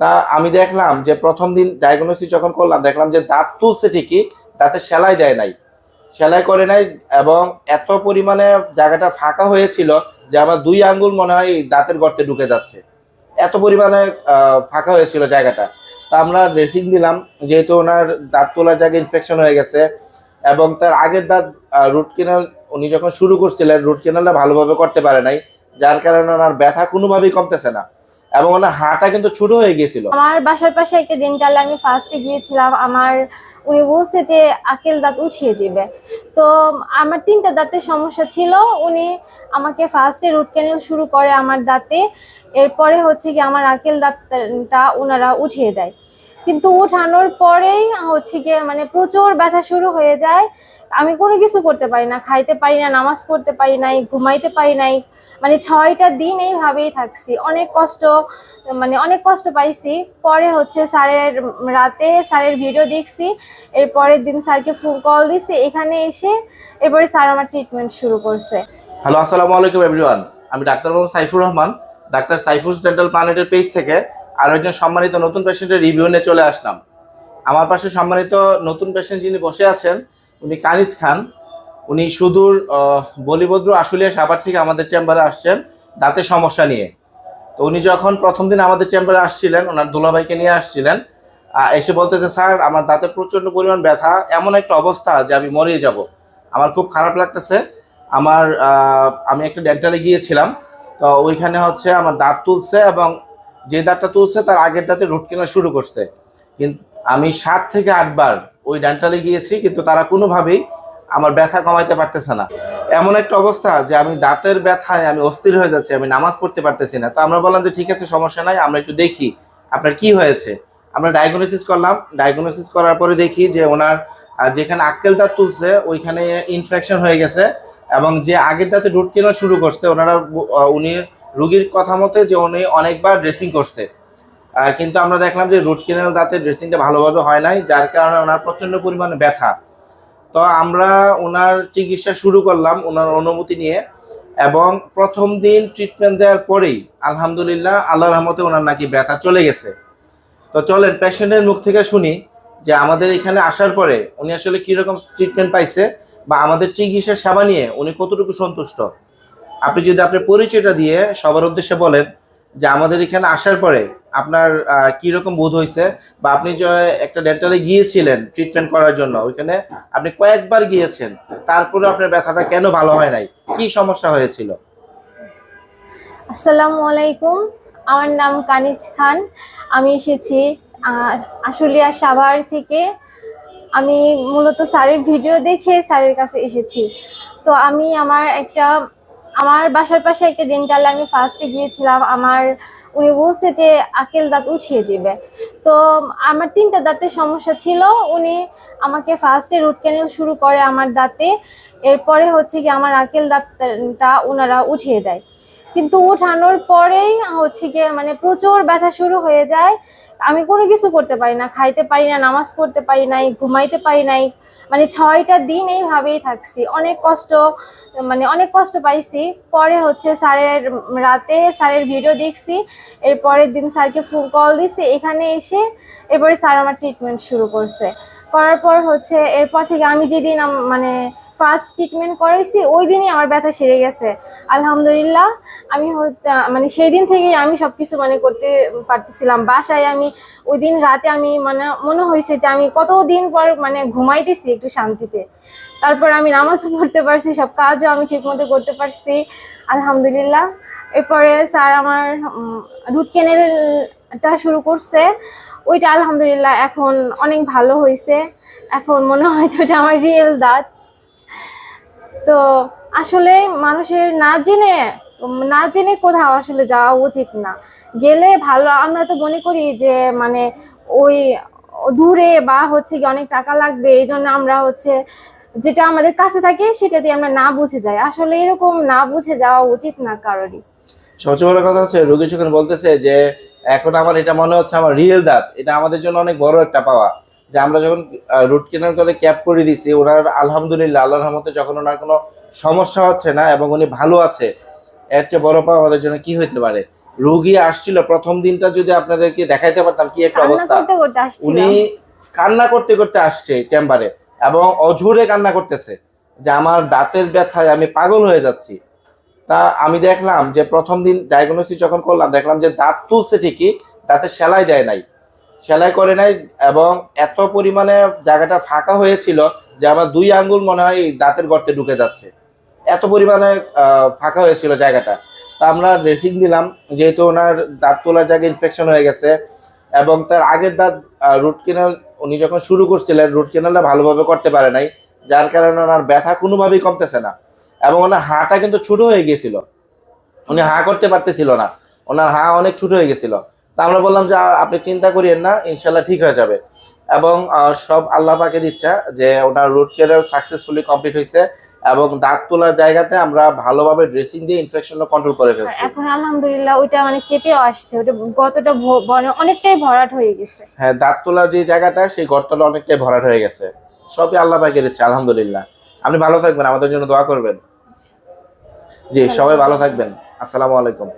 তা আমি দেখলাম যে প্রথম দিন ডায়াগনোসিস যখন করলাম, দেখলাম যে দাঁত তুলছে ঠিকই, দাঁতে সেলাই দেয় নাই। সেলাই করে নাই এবং এত পরিমাণে জায়গাটা ফাঁকা হয়েছিল যে আমার দুই আঙ্গুল মনে হয় দাঁতের গর্তে ঢুকে যাচ্ছে। এত পরিমাণে ফাঁকা হয়েছিল জায়গাটা। তা আমরা ড্রেসিং দিলাম, যেহেতু ওনার দাঁত তোলার জায়গায় ইনফেকশন হয়ে গেছে এবং তার আগের দাঁত রুট কেনাল উনি যখন শুরু করছিলেন রুট কেনালটা ভালোভাবে করতে পারে নাই, যার কারণে ওনার ব্যথা কোনোভাবেই কমতেছে না। এবং ওনার হাঁটা কিন্তু ছোট হয়ে গিয়েছিল। আমার বাসার পাশে একটা ডেন্টাল আমি ফার্স্টে গিয়েছিলাম, আমার উনি বলছে যে, আকেল দাঁত উঠিয়ে দিবে। তো আমার তিনটা দাঁতের সমস্যা ছিল, উনি আমাকে ফার্স্টে রুট ক্যানেল শুরু করে আমার দাঁতে, এরপরে হচ্ছে কি আমার আকেল দাঁতটা ওনারা উঠিয়ে দেয়। কিন্তু উঠানোর পরেই হচ্ছে গিয়ে মানে প্রচুর ব্যথা শুরু হয়ে যায়। আমি কোনো কিছু করতে পারি না, খাইতে পারি না, নামাজ পড়তে পারি নাই, ঘুমাইতে পারি নাই। মানে ছয়টা দিন এইভাবেই থাকছি। অনেক কষ্ট মানে অনেক কষ্ট পাইছি। পরে হচ্ছে স্যারের রাতে স্যারের ভিডিও দেখছি, এর পরের দিন স্যারকে ফোন কল দিছি, এখানে এসে এরপরে স্যার আমার ট্রিটমেন্ট শুরু করছে। হ্যালো আসসালামু আলাইকুম এভরিওয়ান আমি doctor Mohammad Saifur Rahman, doctor Saif's dental প্ল্যানেটের page থেকে আরও একজন সম্মানিত নতুন পেশেন্টের রিভিউ নিয়ে চলে আসলাম। আমার পাশে সম্মানিত নতুন পেশেন্ট যিনি বসে আছেন, উনি কানিজ খান। উনি সুদূর বলিভদ্র আশুলিয়া সাভার থেকে আমাদের চেম্বারে আসছেন দাঁতের সমস্যা নিয়ে। তো উনি যখন প্রথম দিন আমাদের চেম্বারে আসছিলেন, ওনার দুলাভাইকে নিয়ে আসছিলেন এসে বলতেছে, স্যার, আমার দাঁতে প্রচণ্ড পরিমাণ ব্যথা, এমন একটা অবস্থা যে আমি মরিয়ে যাব। আমার খুব খারাপ লাগতেছে। আমার আমি একটা ডেন্টালে গিয়েছিলাম, তো ওইখানে হচ্ছে আমার দাঁত তুলছে এবং যে দাঁতটা তুলছে তার আগের দাঁতে রুট কেনা শুরু করছে। কিন্তু আমি সাত থেকে আটবার ওই ডেন্টালে গিয়েছি, কিন্তু তারা কোনোভাবেই আমার ব্যথা কমাইতে পারতেছে না। এমন একটা অবস্থা যে আমি দাঁতের ব্যথায় আমি অস্থির হয়ে যাচ্ছি, আমি নামাজ পড়তে পারতেছি না। তো আমরা বললাম যে, ঠিক আছে, সমস্যা নাই, আমরা একটু দেখি আপনার কি হয়েছে। আমরা ডায়াগনোসিস করলাম। ডায়াগনোসিস করার পরে দেখি যে ওনার যেখানে আক্কেল দাঁত তুলছে, ওইখানে ইনফেকশন হয়ে গেছে এবং যে আগের দাঁতে রুট কেনা শুরু করছে, ওনারা উনি রুগীর কথা মতে যে উনি অনেকবার ড্রেসিং করছে। কিন্তু আমরা দেখলাম যে রুট কেনাল দাঁতের ড্রেসিংটা ভালোভাবে হয় নাই, যার কারণে ওনার প্রচণ্ড পরিমাণে ব্যথা। তো আমরা ওনার চিকিৎসা শুরু করলাম, ওনার অনুমতি নিয়ে। এবং প্রথম দিন ট্রিটমেন্ট দেওয়ার পরেই, আলহামদুলিল্লাহ আল্লাহ রহমতে ওনার নাকি ব্যথা চলে গেছে। তো চলেন পেশেন্টের মুখ থেকে শুনি যে আমাদের এখানে আসার পরে উনি আসলে কীরকম ট্রিটমেন্ট পাইছে বা আমাদের চিকিৎসা সেবা নিয়ে উনি কতটুকু সন্তুষ্ট। আপনি যদি আপনার পরিচয়টা দিয়ে সবার উদ্দেশ্যে বলেন যে আমাদের এখানে আসার পরে আপনার আহ, কীরকম বোধ হয়েছে? বা আপনি যে একটা ডেন্টালে গিয়েছিলেন ট্রিটমেন্ট করার জন্য ওইখানে আপনি কয়েকবার গিয়েছেন তারপরে আপনার ব্যথাটা কেন ভালো হয় নাই? কি সমস্যা হয়েছিল? আসসালামু আলাইকুম। আমার নাম কানিজ খান। আমি এসেছি আশুলিয়া সাভার থেকে। আমি মূলত স্যারের ভিডিও দেখে স্যারের কাছে এসেছি। তো আমি আমার একটা আমার বাসার পাশে একটা ডেন্টাল আমি ফার্স্টে গিয়েছিলাম। আমার উনি বলছে যে, আকেল দাঁত উঠিয়ে দিবে। তো আমার তিনটা দাঁতের সমস্যা ছিল। উনি আমাকে ফার্স্টে রুট ক্যানেল শুরু করে আমার দাঁতে। এরপরে হচ্ছে কি আমার আকেল দাঁতটা ওনারা উঠিয়ে দেয়। কিন্তু উঠানোর পরেই হচ্ছে গিয়ে মানে প্রচুর ব্যথা শুরু হয়ে যায়। আমি কোনো কিছু করতে পারি না, খাইতে পারি না, নামাজ পড়তে পারি নাই, ঘুমাইতে পারি নাই। মানে ছয়টা দিন এইভাবেই থাকছি। অনেক কষ্ট মানে অনেক কষ্ট পাইছি। পরে হচ্ছে স্যারের রাতে স্যারের ভিডিও দেখছি এরপরের দিন স্যারকে ফোন কল দিছি, এখানে এসে এরপরে স্যার আমার ট্রিটমেন্ট শুরু করছে। করার পর হচ্ছে, এরপর থেকে আমি যেদিন মানে ফার্স্ট ট্রিটমেন্ট করাইছি, ওই দিনই আমার ব্যথা সেরে গেছে। আলহামদুলিল্লাহ, আমি মানে সেই দিন থেকেই আমি সবকিছু মানে করতে পারতেছিলাম। বাসায় আমি, ওই দিন রাতে আমি মানে মনে হয়েছে যে আমি কত দিন পর মানে ঘুমাইতেছি একটু শান্তিতে। তারপর আমি নামাজও পড়তে পারছি, সব কাজও আমি ঠিক মতো করতে পারছি, আলহামদুলিল্লাহ। এরপরে স্যার আমার রুট ক্যানেলটা শুরু করছে, ওইটা আলহামদুলিল্লাহ এখন অনেক ভালো হয়েছে। এখন মনে হয় যে ওটা আমার রিয়েল দাঁত। তো আসলে মানুষের না জেনে না জেনে কোথাও আসলে যাওয়া উচিত না। গেলে ভালো, আমরা তো মনে করি যে মানে ওই দূরে বা হচ্ছে কি অনেক টাকা লাগবে, এই জন্য আমরা হচ্ছে যেটা আমাদের কাছে থাকে সেটা দিয়ে আমরা না বুঝে যাই। আসলে এরকম না বুঝে যাওয়া উচিত না কারোরই। সবচেয়ে বড় কথা হচ্ছে, রোগী যখন বলতেছে যে, এখন আমার এটা মনে হচ্ছে আমার রিয়েল দাঁত এটা আমাদের জন্য অনেক বড় একটা পাওয়া। যে আমরা যখন রুট কেনার করে ক্যাপ করে দিছি ওনার আলহামদুলিল্লাহ আল্লাহর রহমতে যখন ওনার কোনো সমস্যা হচ্ছে না এবং উনি ভালো আছে এর চেয়ে বড় পাওয়া আমাদের জন্য কি হইতে পারে? রোগী আসছিল প্রথম দিনটা যদি আপনাদেরকে দেখাইতে পারতাম কি একটা অবস্থা। উনি কান্না করতে করতে আসছে চেম্বারে এবং অঝোরে কান্না করতেছে যে আমার দাঁতের ব্যথায় আমি পাগল হয়ে যাচ্ছি। তা আমি দেখলাম যে প্রথম দিন ডায়াগনোসিস যখন করলাম দেখলাম যে দাঁত তুলছে ঠিকই দাঁতে সেলাই দেয় নাই। সেলাই করে নাই এবং এত পরিমাণে জায়গাটা ফাঁকা হয়েছিল যে আমার দুই আঙ্গুল মনে হয় দাঁতের গর্তে ঢুকে যাচ্ছে। এত পরিমাণে ফাঁকা হয়েছিল জায়গাটা। তা আমরা ড্রেসিং দিলাম, যেহেতু ওনার দাঁত তোলার জায়গায় ইনফেকশন হয়ে গেছে এবং তার আগের দাঁত রুট কেনাল উনি যখন শুরু করছিলেন রুট কেনালটা ভালোভাবে করতে পারে নাই, যার কারণে ওনার ব্যথা কোনোভাবেই কমতেছে না এবং ওনার হাঁটা কিন্তু ছোটো হয়ে গিয়েছিল। উনি হাঁ করতে পারতেছিল না। ওনার হাঁ অনেক ছোটো হয়ে গেছিল। তা আমরা বললাম যে আপনি চিন্তা করিয়েন না ইনশাল্লাহ ঠিক হয়ে যাবে। এবং সব আল্লাহ পাকের ইচ্ছা যে ওনার রুট কেনাল সাকসেসফুলি কমপ্লিট হয়েছে এবং দাগ তোলার জায়গাতে আমরা ভালোভাবে ড্রেসিং দিয়ে ইনফেকশনটা কন্ট্রোল করে ফেলছি। এখন আলহামদুলিল্লাহ ওইটা মানে চেপেও আসছে ওটা গতটা মানে অনেকটাই ভরাট হয়ে গেছে। হ্যাঁ দাঁত তোলার যে জায়গাটা সেই গর্তটা অনেকটাই ভরাট হয়ে গেছে। সবই আল্লাহ পাকের ইচ্ছা আলহামদুলিল্লাহ। আপনি ভালো থাকবেন আমাদের জন্য দোয়া করবেন। জি সবাই ভালো থাকবেন। আসসালামু আলাইকুম।